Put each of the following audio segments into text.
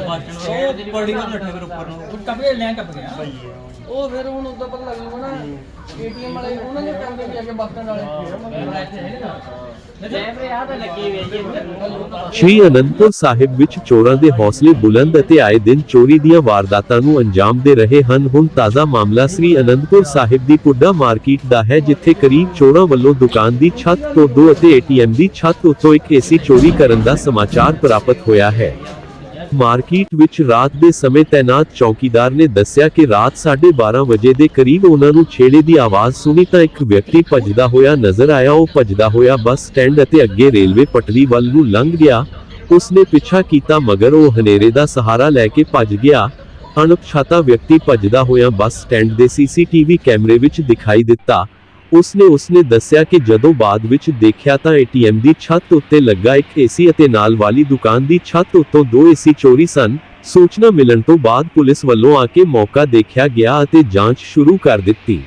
ਬਾਚਣ ਉਹ ਪੜੀ ਕੋ ਨੱਠੇ ਫਿਰ ਉੱਪਰ ਨੂੰ। ਟੱਪ ਕੇ ਲੈ ਟੱਪ ਗਿਆ। ਉਹ ਫਿਰ ਹੁਣ ਉਦੋਂ ਪਤਾ ਲੱਗ ਨਾ, ਏਟੀਐਮ ਵਾਲੇ ਉਹਨਾਂ ਨੇ ਕਹਿੰਦੇ ਵੀ ਅੱਗੇ ਬੱਸ ਸਟੈਂਡ ਵਾਲੇ। ਸ਼੍ਰੀ ਅਨੰਦਪੁਰ ਸਾਹਿਬ ਵਿੱਚ ਚੋਰਾਂ ਦੇ ਹੌਸਲੇ ਬੁਲੰਦ ਅਤੇ ਆਏ ਦਿਨ ਚੋਰੀ ਦੀਆਂ ਵਾਰਦਾਤਾਂ ਨੂੰ ਅੰਜਾਮ ਦੇ ਰਹੇ ਹਨ। ਹੁਣ ਤਾਜ਼ਾ ਮਾਮਲਾ ਸ੍ਰੀ ਅਨੰਦਪੁਰ ਸਾਹਿਬ ਦੀ ਪੁੱਡਾ ਮਾਰਕੀਟ ਦਾ ਹੈ, ਜਿੱਥੇ ਕਰੀਬ ਚੋਰਾਂ ਵੱਲੋਂ ਦੁਕਾਨ ਦੀ ਛੱਤ ਤੋਂ ਦੋ ਅਤੇ ਏਟੀਐਮ ਦੀ ਛੱਤ ਉੱਤੋਂ ਇੱਕ ਏਸੀ ਚੋਰੀ ਕਰਨ ਦਾ ਸਮਾਚਾਰ ਪ੍ਰਾਪਤ ਹੋਇਆ ਹੈ। ਮਾਰਕੀਟ ਵਿੱਚ ਰਾਤ ਦੇ ਸਮੇਂ ਤਾਇਨਾਤ ਚੌਕੀਦਾਰ ਨੇ ਦੱਸਿਆ ਕਿ ਰਾਤ 12:30 ਵਜੇ ਦੇ ਕਰੀਬ ਉਹਨਾਂ ਨੂੰ ਛੇੜੇ ਦੀ ਆਵਾਜ਼ ਸੁਣੀ ਤਾਂ ਇੱਕ ਵਿਅਕਤੀ ਭੱਜਦਾ ਹੋਇਆ ਨਜ਼ਰ ਆਇਆ। ਉਹ ਭੱਜਦਾ ਹੋਇਆ ਬੱਸ ਸਟੈਂਡ ਅਤੇ ਅੱਗੇ ਰੇਲਵੇ ਪਟੜੀ ਵੱਲ ਨੂੰ ਲੰਘ ਗਿਆ। ਉਸਨੇ ਪਿੱਛਾ ਕੀਤਾ ਮਗਰ ਉਹ ਹਨੇਰੇ ਦਾ ਸਹਾਰਾ ਲੈ ਕੇ ਭੱਜ ਗਿਆ। ਅਣਪਛਾਤਾ ਵਿਅਕਤੀ ਭੱਜਦਾ ਹੋਇਆ ਬੱਸ ਸਟੈਂਡ ਦੇ ਸੀਸੀਟੀਵੀ ਕੈਮਰੇ ਵਿੱਚ ਦਿਖਾਈ ਦਿੱਤਾ। ਉਸਨੇ ਉਸਨੇ ਦੱਸਿਆ ਕਿ ਜਦੋਂ ਬਾਅਦ ਵਿੱਚ ਦੇਖਿਆ ਤਾਂ ਏਟੀਐਮ ਦੀ ਛੱਤ ਉੱਤੇ ਲੱਗਾ ਇੱਕ ਏਸੀ ਅਤੇ ਨਾਲ ਵਾਲੀ ਦੁਕਾਨ ਦੀ ਛੱਤ ਉੱਤੋਂ ਦੋ ਏਸੀ ਚੋਰੀ ਸਨ। ਸੂਚਨਾ ਮਿਲਣ ਤੋਂ ਬਾਅਦ ਪੁਲਿਸ ਵੱਲੋਂ ਆ ਕੇ ਮੌਕਾ ਦੇਖਿਆ ਗਿਆ ਅਤੇ ਜਾਂਚ ਸ਼ੁਰੂ ਕਰ ਦਿੱਤੀ।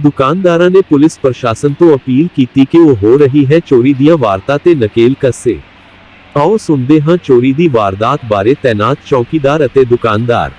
ਦੁਕਾਨਦਾਰਾਂ ਨੇ ਪੁਲਿਸ ਪ੍ਰਸ਼ਾਸਨ ਤੋਂ ਅਪੀਲ ਕੀਤੀ ਕਿ ਉਹ ਹੋ ਰਹੀ ਹੈ ਚੋਰੀ ਦੀਆਂ ਵਾਰਤਾ ਤੇ ਨਕੇਲ ਕੱਸੇ। ਆਓ ਸੁਣਦੇ ਹਾਂ ਚੋਰੀ ਦੀ ਵਾਰਦਾਤ ਬਾਰੇ ਤੈਨਾਤ ਚੌਕੀਦਾਰ ਅਤੇ ਦੁਕਾਨਦਾਰ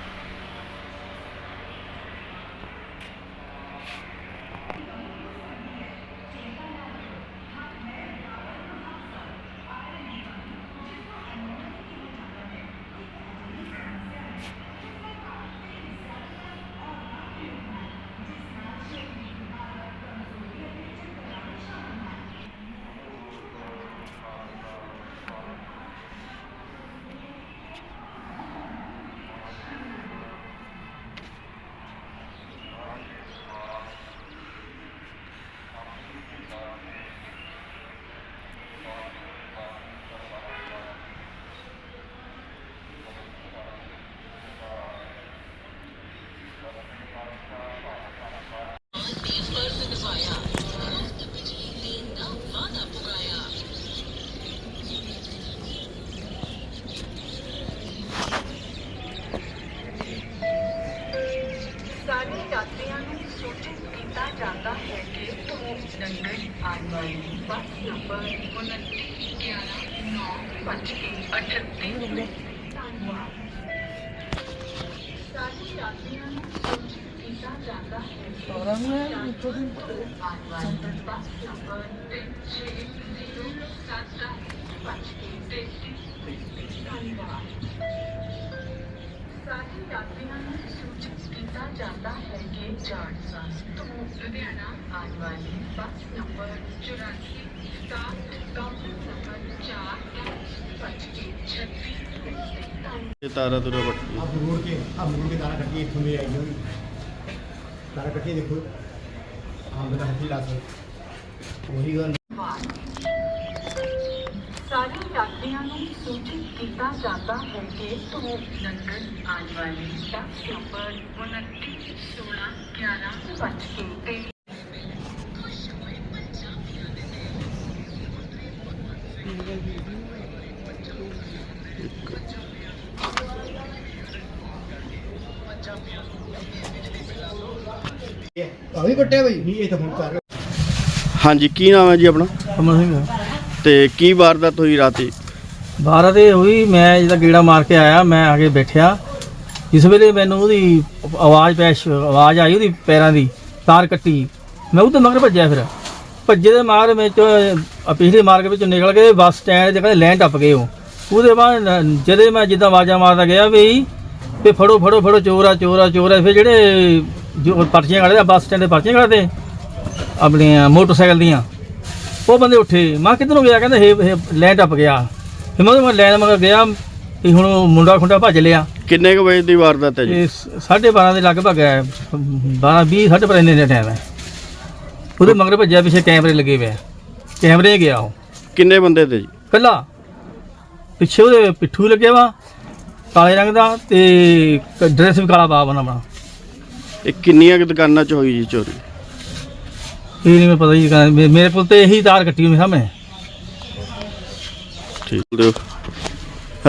ਸਾਰੇ ਯਾਤਰੀਆਂ ਨੂੰ ਸੂਚਿਤ ਕੀਤਾ ਜਾਂਦਾ ਹੈ ਕਿ ਲੰਡਨ ਆਉਣ ਵਾਲੀ ਬੱਸ ਨੰਬਰ 2911 ਸਾਰੇ ਯਾਤਰੀਆਂ ਨੂੰ ਸੂਚਿਤ ਕੀਤਾ ਜਾਂਦਾ ਹੈ ਕਿ ਬੱਸ ਨੰਬਰ 3607 ਧੰਨਵਾਦ ਸਾਰੇ ਯਾਤਰੀਆਂ ਨੂੰ ਸੂਚਿਤ ਕੀਤਾ ਜਾਂਦਾ ਹੈ ਕਿ ਜਾਣਸਾ ਤੋਂ ਲੁਧਿਆਣਾ ਆਉਣ ਵਾਲੀ बस नंबर चौरासी सात चौसठ नंबर चार पच्चीस छब्बीस तारा तो रबट आप मुड़ के आप मुड़ के तारा कटिए इथों में आई होगी तारा कटिए देखो। हाँ, हम बता हथी ला सर वही गन सारे यात्रियों को सूचित किया जाता है कि तो लंदन आने वाली बस नंबर उनतीस सोलह ग्यारह बज के ਆ ਵੀ ਵੱਟਿਆ ਇਹ ਹਾਂਜੀ ਕੀ ਨਾਮ ਹੈ ਜੀ ਆਪਣਾ? ਅਮਰ ਸਿੰਘ। ਤੇ ਕੀ ਵਾਰਦਾਤ ਹੋਈ ਰਾਤੀ? ਬਾਰਾਂ ਤੇ ਹੋਈ ਮੈਂ ਜਿਹੜਾ ਗੇੜਾ ਮਾਰ ਕੇ ਆਇਆ ਮੈਂ ਆ ਕੇ ਬੈਠਿਆ। ਇਸ ਵੇਲੇ ਮੈਨੂੰ ਉਹਦੀ ਆਵਾਜ਼ ਪੈਸ਼ ਆਵਾਜ਼ ਆਈ ਉਹਦੀ ਪੈਰਾਂ ਦੀ ਤਾਰ ਕੱਟੀ। ਮੈਂ ਉਹਦੇ ਮਗਰ ਭੱਜਿਆ ਫਿਰ। ਭੱਜੇ ਦੇ ਮਾਰ ਮੈਂ ਅ, ਪਿਛਲੇ ਮਾਰਗ ਵਿੱਚੋਂ ਨਿਕਲ ਕੇ ਬੱਸ ਸਟੈਂਡ ਦੇ ਕਹਿੰਦੇ ਲੈਣ ਟੱਪ ਗਏ ਉਹ। ਉਹਦੇ ਬਾਅਦ ਜਦੇ ਮੈਂ ਜਿੱਦਾਂ ਆਵਾਜ਼ਾਂ ਮਾਰਦਾ ਗਿਆ ਵੀ ਤੇ ਫੜੋ ਫੜੋ ਫੜੋ ਚੋਰਾ ਚੋਰਾ ਚੋਰਾ ਫਿਰ ਜਿਹੜੇ ਜੋ ਪਰਚੀਆਂ ਕੱਢਦੇ ਆ ਬੱਸ ਸਟੈਂਡ ਦੇ ਪਰਚੀਆਂ ਕੱਢਦੇ ਆਪਣੀਆਂ ਮੋਟਰਸਾਈਕਲ ਦੀਆਂ ਉਹ ਬੰਦੇ ਉੱਠੇ। ਮੈਂ ਕਿੱਧਰ ਨੂੰ ਗਿਆ? ਕਹਿੰਦੇ ਇਹ ਲੈਣ ਟੱਪ ਗਿਆ। ਫਿਰ ਮੈਂ ਉਹਦੇ ਲੈਣ ਮਗਰ ਗਿਆ ਤੇ ਹੁਣ ਮੁੰਡਾ ਖੁੰਡਾ ਭੱਜ ਲਿਆ। ਕਿੰਨੇ ਕੁ ਵਜੇ ਦੀ ਵਾਰਦਾਤ ਹੈ ਜੀ? ਇਹ 12:30 ਦੇ ਲਗਭਗ ਹੈ। 12 20 12:30 ਇੰਨੇ ਦਾ ਟਾਈਮ ਹੈ। ਉਹਦੇ ਮਗਰ ਭੱਜਿਆ ਪਿੱਛੇ ਕੈਮਰੇ ਲੱਗੇ ਹੋਏ ਆ। ਕੈਮਰੇ ਗਿਆ ਉਹ। ਕਿੰਨੇ ਬੰਦੇ ਤੇ ਜੀ? ਕੱਲਾ ਪਿੱਛੇ ਉਹਦੇ ਪਿੱਠੂ ਲੱਗਿਆ ਵਾ ਕਾਲੇ ਰੰਗ ਦਾ ਤੇ ਡਰੈਸ ਵੀ ਕਾਲਾ ਪਾ ਬਣਾ ਬਣਾ ਇਹ ਕਿੰਨੀਆਂ ਕੁ ਦੁਕਾਨਾਂ 'ਚ ਹੋਈ ਜੀ ਚੋਰੀ? ਇਹ ਨਹੀਂ ਮੈਨੂੰ ਪਤਾ ਜੀ ਮੇ- ਮੇਰੇ ਕੋਲ ਤੇ ਇਹੀ ਤਾਰ ਕੱਟੀ ਹੋਈ ਸਾਹਮਣੇ। ਠੀਕ ਦਿਓ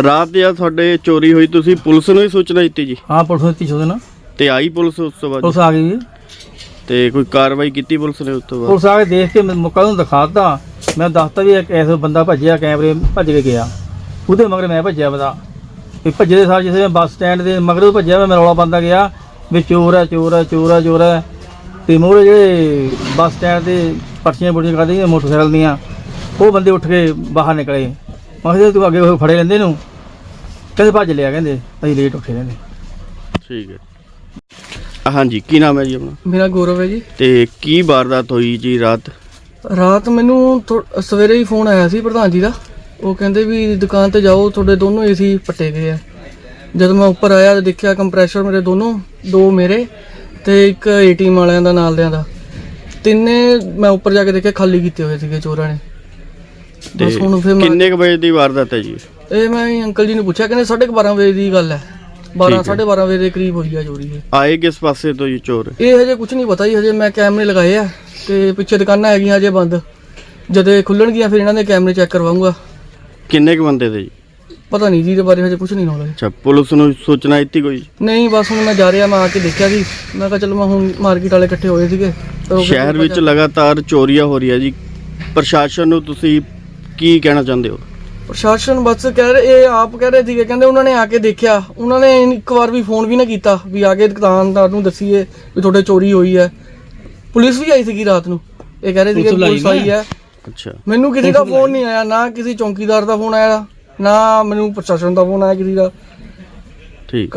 ਰਾਤ ਜਦ ਤੁਹਾਡੇ ਚੋਰੀ ਹੋਈ ਤੁਸੀਂ ਪੁਲਿਸ ਨੂੰ ਹੀ ਸੂਚਨਾ ਦਿੱਤੀ ਜੀ? ਹਾਂ ਪੁਲਿਸ ਨੇ ਦਿੱਤੀ ਉਹਦੇ ਨਾਲ। ਤੇ ਆਈ ਪੁਲਿਸ ਉਸ ਤੋਂ ਬਾਅਦ? ਪੁਲਿਸ ਆ ਗਈ ਜੀ। ਤੇ ਕੋਈ ਕਾਰਵਾਈ ਕੀਤੀ ਪੁਲਿਸ ਨੇ ਉਸ ਤੋਂ ਬਾਅਦ? ਪੁਲਿਸ ਆ ਕੇ ਦੇਖ ਕੇ ਮੁੱਕਾ ਨੂੰ ਦਿਖਾਤਾ। ਮੈਂ ਦੱਸਤਾ ਵੀ ਇੱਕ ਐਸਾ ਬੰਦਾ ਭੱਜਿਆ ਕੈਮਰੇ ਭੱਜ ਕੇ ਗਿਆ। ਉਹਦੇ ਮਗਰ ਮੈਂ ਭੱਜਿਆ ਬਦਾ ਵੀ ਭੱਜਦੇ ਸਾਰ ਜਿਸੇ ਮੈਂ ਬੱਸ ਸਟੈਂਡ ਦੇ ਮਗਰ ਉਹ ਭੱਜਿਆ ਮੈਂ ਰੌਲਾ ਪਾਉਂਦਾ ਗਿਆ ਵੀ ਚੋਰ ਹੈ ਚੋਰ ਹੈ ਚੋਰ ਹੈ ਚੋਰ ਹੈ। ਤੇ ਮੋਰੇ ਜਿਹੜੇ ਬੱਸ ਸਟੈਂਡ ਦੇ ਪਰਚੀਆਂ ਪੁਰਚੀਆਂ ਕਰਦੇ ਮੋਟਰਸਾਈਕਲ ਦੀਆਂ ਉਹ ਬੰਦੇ ਉੱਠ ਕੇ ਬਾਹਰ ਨਿਕਲੇ। ਮੈਂ ਕਿਹਾ ਤੂੰ ਅੱਗੇ ਫੜੇ ਲੈਂਦੇ ਨੂੰ? ਕਹਿੰਦੇ ਭੱਜ ਲਿਆ ਕਹਿੰਦੇ। ਅਸੀਂ ਲੇਟ ਉੱਠੇ ਰਹਿੰਦੇ। ਠੀਕ ਹੈ। ਹਾਂਜੀ ਕੀ ਨਾਮ ਹੈ ਜੀ ਆਪਣਾ? ਮੇਰਾ ਗੌਰਵ ਹੈ ਜੀ। ਤੇ ਕੀ ਵਾਰਦਾਤ ਹੋਈ ਜੀ ਰਾਤ? ਰਾਤ ਮੈਨੂੰ ਥੋ- ਸਵੇਰੇ ਹੀ ਫੋਨ ਆਇਆ ਸੀ ਪ੍ਰਧਾਨ ਜੀ ਦਾ। ਉਹ ਕਹਿੰਦੇ ਵੀ ਦੁਕਾਨ ਤੇ ਜਾਓ ਤੁਹਾਡੇ ਦੋਨੋਂ ਏਸੀ ਪੱਟੇ ਗਏ ਆ। ਜਦ ਮੈਂ ਉੱਪਰ ਆਇਆ ਤੇ ਦੇਖਿਆ ਕੰਪਰੈਸ਼ਰ ਮੇਰੇ ਦੋਨੋਂ ਦੋ ਮੇਰੇ ਤੇ ਇੱਕ ਏਟੀਐਮ ਵਾਲਿਆਂ ਦਾ ਨਾਲ ਦਿਆਂ ਦਾ। ਤਿੰਨੇ ਮੈਂ ਉੱਪਰ ਜਾ ਕੇ ਦੇਖਿਆ ਖਾਲੀ ਕੀਤੇ ਹੋਏ ਸੀਗੇ ਚੋਰਾਂ ਨੇ। ਤੇ ਬਸ ਹੁਣ ਫਿਰ ਮੈਂ ਕਿੰਨੇ ਕੁ ਵਜੇ ਦੀ ਵਾਰਦਾਤ ਹੈ ਜੀ? ਇਹ ਮੈਂ ਅੰਕਲ ਜੀ ਨੂੰ ਪੁੱਛਿਆ ਕਹਿੰਦੇ 12:30 ਵਜੇ ਦੀ ਗੱਲ ਹੈ। 12 12:30 ਵਜੇ ਦੇ ਕਰੀਬ ਹੋਈ ਆ ਚੋਰੀ ਇਹ। ਆਏ ਕਿਸ ਪਾਸੇ ਤੋਂ ਜੀ ਚੋਰ? ਇਹ ਹਜੇ ਕੁਝ ਨਹੀਂ ਪਤਾ ਜੀ ਹਜੇ ਮੈਂ ਕੈਮਰੇ ਲਗਾਏ ਆ ਤੇ ਪਿੱਛੇ ਦੁਕਾਨਾਂ ਹੈਗੀਆਂ ਹਜੇ ਬੰਦ। ਜਦੋਂ ਇਹ ਖੁੱਲਣਗੀਆਂ ਫਿਰ ਇਹਨਾਂ ਦੇ ਕੈਮਰੇ ਚੈੱਕ ਕਰਵਾਉਂਗਾ। ਕਿੰਨੇ ਕੁ ਬੰਦੇ ਤੇ ਜੀ? ਪਤਾ ਨਹੀਂ ਜੀ ਇਹਦੇ ਬਾਰੇ ਹਜੇ ਕੁਝ ਨਹੀਂ ਨੌਲੇਜ ਅੱਛਾ ਪੁਲਿਸ ਨੂੰ ਸੂਚਨਾ ਦਿੱਤੀ ਕੋਈ? ਨਹੀਂ ਬਸ ਹੁਣ ਮੈਂ ਜਾ ਰਿਹਾ ਮੈਂ ਆ ਕੇ ਦੇਖਿਆ ਸੀ ਮੈਂ ਕਿਹਾ ਚਲੋ ਮੈਂ ਹੁਣ ਮਾਰਕੀਟ ਵਾਲੇ ਇਕੱਠੇ ਹੋਏ ਸੀਗੇ। ਤਾਂ ਉਹ ਸ਼ਹਿਰ ਵਿੱਚ ਲਗਾਤਾਰ ਚੋਰੀਆਂ ਹੋ ਰਹੀਆਂ ਜੀ। ਪ੍ਰਸ਼ਾਸਨ ਨੂੰ ਤੁਸੀਂ ਕੀ ਕਹਿਣਾ ਚਾਹੁੰਦੇ ਹੋ? ਪ੍ਰਸ਼ਾਸਨ ਬਸ ਕਹਿ ਰਹੇ ਇਹ ਆਪ ਕਹਿ ਰਹੇ ਸੀਗੇ ਕਹਿੰਦੇ ਉਹਨਾਂ ਨੇ ਆ ਕੇ ਦੇਖਿਆ। ਉਹਨਾਂ ਨੇ ਇੱਕ ਵਾਰ ਵੀ ਫੋਨ ਵੀ ਨਾ ਕੀਤਾ ਵੀ ਆ ਕੇ ਦੁਕਾਨਦਾਰ ਨੂੰ ਦੱਸੀਏ ਵੀ ਤੁਹਾਡੇ ਚੋਰੀ ਹੋਈ ਹੈ। ਪੁਲਿਸ ਵੀ ਆਈ ਸੀਗੀ ਰਾਤ ਨੂੰ। ਇਹ ਕਹਿ ਰਹੇ ਸੀਗੇ ਪੁਲਿਸ ਆਈ ਹੈ। ਅੱਛਾ। ਮੈਨੂੰ ਕਿਸੇ ਦਾ ਫੋਨ ਨਹੀਂ ਆਇਆ ਨਾ ਕਿਸੇ ਚੌਕੀਦਾਰ ਦਾ ਫੋਨ ਆਇਆ ਨਾ ਮੈਨੂੰ ਪ੍ਰਸ਼ਾਸਨ ਦਾ ਫੋਨ ਆਇਆ ਕਿਸੇ ਦਾ। ਠੀਕ।